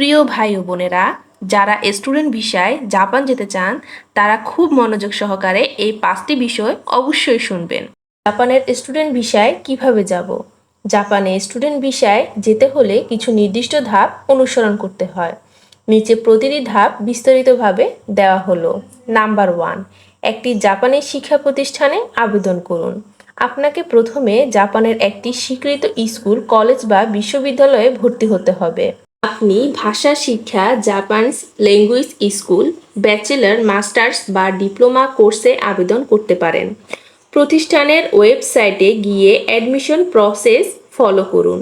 প্রিয় ভাই ও বোনেরা, যারা স্টুডেন্ট ভিসায় জাপান যেতে চান, তারা খুব মনোযোগ সহকারে এই পাঁচটি বিষয় অবশ্যই শুনবেন। জাপানের স্টুডেন্ট ভিসায় কীভাবে যাব? জাপানে স্টুডেন্ট ভিসায় যেতে হলে কিছু নির্দিষ্ট ধাপ অনুসরণ করতে হয়। নিচে প্রতিটি ধাপ বিস্তারিতভাবে দেওয়া হলো। নাম্বার ওয়ান, একটি জাপানের শিক্ষা প্রতিষ্ঠানে আবেদন করুন। আপনাকে প্রথমে জাপানের একটি স্বীকৃত স্কুল, কলেজ বা বিশ্ববিদ্যালয়ে ভর্তি হতে হবে। আপনি ভাষা, শিক্ষা Japanese language school bachelor masters বা ডিপ্লোমা কোর্সে আবেদন করতে পারেন। প্রতিষ্ঠানের ওয়েবসাইটে গিয়ে অ্যাডমিশন প্রসেস ফলো করুন।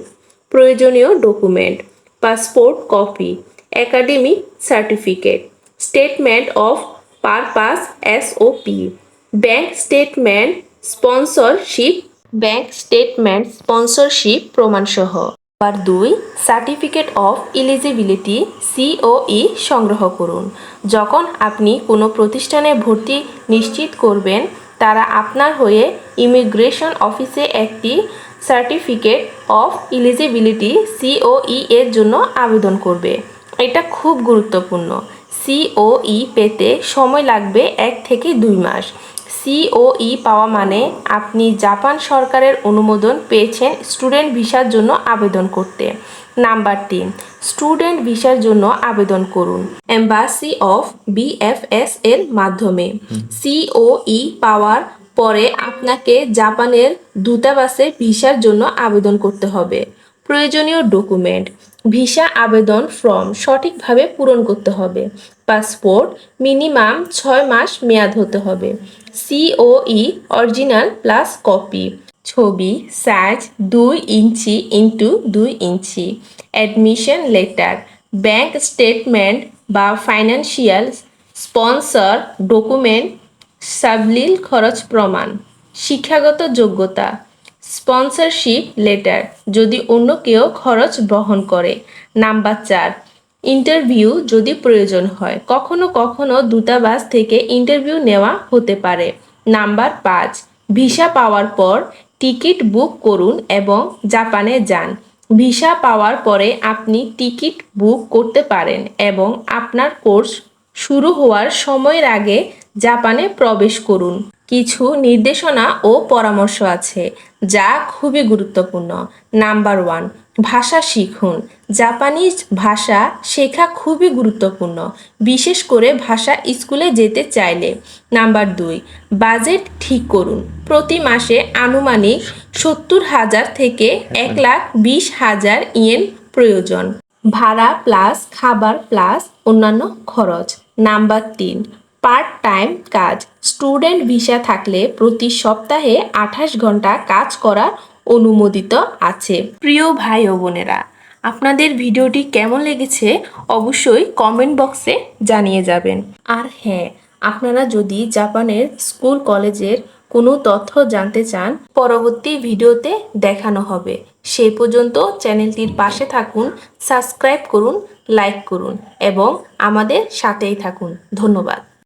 প্রয়োজনীয় document passport copy academic certificate statement of purpose SOP bank statement sponsorship bank statement sponsorship প্রমাণসহ। Number দুই, সার্টিফিকেট অফ ইলিজিবিলিটি সিওই, সংগ্রহ করুন। যখন আপনি কোনো প্রতিষ্ঠানে ভর্তি নিশ্চিত করবেন, তারা আপনার হয়ে ইমিগ্রেশন অফিসে একটি সার্টিফিকেট অফ ইলিজিবিলিটি সিওই এর জন্য আবেদন করবে। এটা খুব গুরুত্বপূর্ণ। সিওই পেতে সময় লাগবে এক থেকে দুই মাস। সিওই পাওয়া মানে আপনি জাপান সরকারের অনুমোদন পেয়েছেন স্টুডেন্ট ভিসার জন্য আবেদন করতে। নাম্বার তিন, স্টুডেন্ট ভিসার জন্য আবেদন করুন। এম্বাসি অফ বিএফএস এর মাধ্যমে। সিওই পাওয়ার পরে আপনাকে জাপানের দূতাবাসে ভিসার জন্য আবেদন করতে হবে। প্রয়োজনীয় ডকুমেন্ট ভিসা আবেদন ফর্ম সঠিকভাবে পূরণ করতে হবে। পাসপোর্ট মিনিমাম ছয় মাস মেয়াদ হতে হবে। সিওই অরিজিনাল প্লাস কপি ছবি সাইজ দুই ইঞ্চি ইন্টু দুই ইঞ্চি অ্যাডমিশন লেটার ব্যাংক স্টেটমেন্ট বা ফাইন্যান্সিয়াল স্পন্সর ডকুমেন্ট সাবলিল খরচ প্রমাণ, শিক্ষাগত যোগ্যতা স্পন্সরশিপ লেটার, যদি অন্য কেউ খরচ বহন করে। নাম্বার চার, ইন্টারভিউ যদি প্রয়োজন হয়, কখনো কখনো দূতাবাস থেকে ইন্টারভিউ নেওয়া হতে পারে। নাম্বার পাঁচ, ভিসা পাওয়ার পর টিকিট বুক করুন এবং জাপানে যান। ভিসা পাওয়ার পরে আপনি টিকিট বুক করতে পারেন এবং আপনার কোর্স শুরু হওয়ার সময়ের আগে জাপানে প্রবেশ করুন। কিছু নির্দেশনা ও পরামর্শ আছে, যা খুবই গুরুত্বপূর্ণ। নাম্বার ওয়ান, ভাষা শিখুন। জাপানিজ ভাষা শেখা খুবই গুরুত্বপূর্ণ, বিশেষ করে ভাষা স্কুলে যেতে চাইলে। নাম্বার দুই, বাজেট ঠিক করুন। প্রতি মাসে আনুমানিক সত্তর হাজার থেকে এক লাখ বিশ হাজার ইয়েন প্রয়োজন। ভাড়া প্লাস খাবার প্লাস অন্যান্য খরচ। নাম্বার তিন পার্ট টাইম কাজ। স্টুডেন্ট ভিসা থাকলে প্রতি সপ্তাহে আঠাশ ঘণ্টা কাজ করার অনুমোদিত আছে। প্রিয় ভাই ও বোনেরা, আপনাদের ভিডিওটি কেমন লেগেছে অবশ্যই কমেন্ট বক্সে জানিয়ে যাবেন। আর হ্যাঁ আপনারা যদি জাপানের স্কুল কলেজের কোনো তথ্য জানতে চান, পরবর্তী ভিডিওতে দেখানো হবে। সেই পর্যন্ত চ্যানেলটির পাশে থাকুন, সাবস্ক্রাইব করুন, লাইক করুন এবং আমাদের সাথেই থাকুন। ধন্যবাদ।